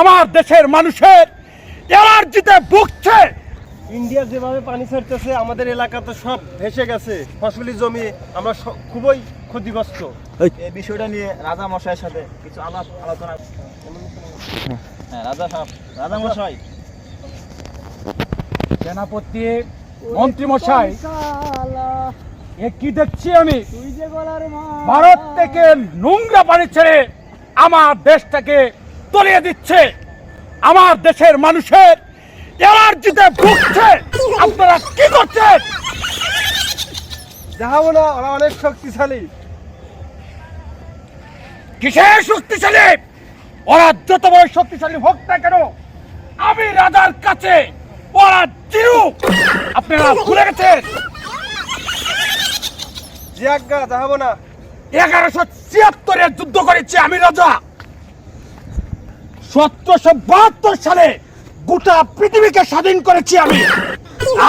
আমার দেশের মানুষের এলার্জিতে ভুগছে। ইন্ডিয়া যেভাবে পানি ছাড়তেছে আমাদের এলাকা তো সব ভেসে গেছে। ফসলি জমি আমরা খুবই ক্ষতিগ্রস্ত। এই বিষয়টা নিয়ে রাজা মশাইয়ের সাথে কিছু আলাপ আলোচনা। হ্যাঁ রাজা সাহেব রাজা মশাই। সেনাপতি মন্ত্রী মশাই এ কি দেখছি আমি? ভারত থেকে নোংরা পানি ছেড়ে আমার দেশটাকে তলিয়ে দিচ্ছে। আমার দেশের মানুষের এলার্জিতে ভুগছে। আপনারা কি করছেন? যাহাবো না ওরা অনেক শক্তিশালী। কিসের শক্তিশালী? ওরা যত বড় শক্তিশালী হোক না কেন আমি রাজার কাছে ওরা চিরু আপনারা ভুলে গেছেন? যে আজ্ঞা যাহাবো না। এগারোশো ছিয়াত্তরে যুদ্ধ করেছি আমি রাজা। সতেরোশো বাহাত্তর সালে গোটা পৃথিবীকে স্বাধীন করেছি আমি।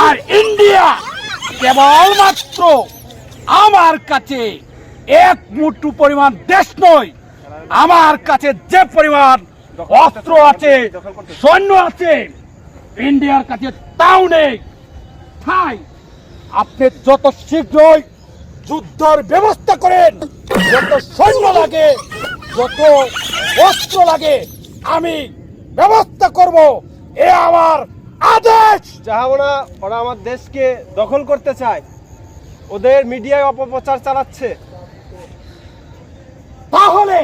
আর ইন্ডিয়া কেবলমাত্র আমার কাছে এক মুঠু পরিমাণ দেশ নয়, আমার কাছে যে পরিমাণ অস্ত্র আছে, সৈন্য আছে, ইন্ডিয়ার কাছে তাও নেই। তাই আপনি যত শীঘ্রই যুদ্ধের ব্যবস্থা করেন, যত সৈন্য লাগে, যত অস্ত্র লাগে আমি ব্যবস্থা করব। এ আমার আদেশ। যাহাবো না ওরা আমার দেশকে দখল করতে চায়। ওদের মিডিয়ায় অপপ্রচার চালাচ্ছে। তাহলে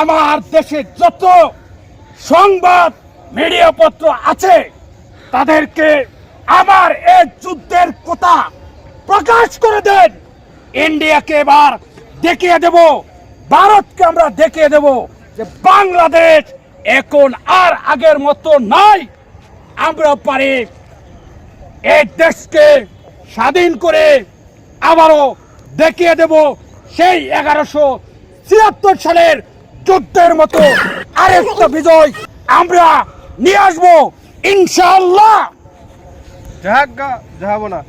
আমার দেশে যত সংবাদ মিডিয়া পত্র আছে তাদেরকে আমার এই যুদ্ধের কথা প্রকাশ করে দেন। ইন্ডিয়াকে এবার দেখিয়ে দেব ভারতকে আমরা দেখিয়ে দেব। যে বাংলাদেশ এখন আর আগের মতো নাই। আমরা পারি এই দেশকে স্বাধীন করে আবারও দেখিয়ে দেব সেই এগারোশো ছিয়াত্তর সালের যুদ্ধের মতো আরেকটা বিজয়। আমরা নিয়ে আসব ইনশাল্লাহ যাহাবো না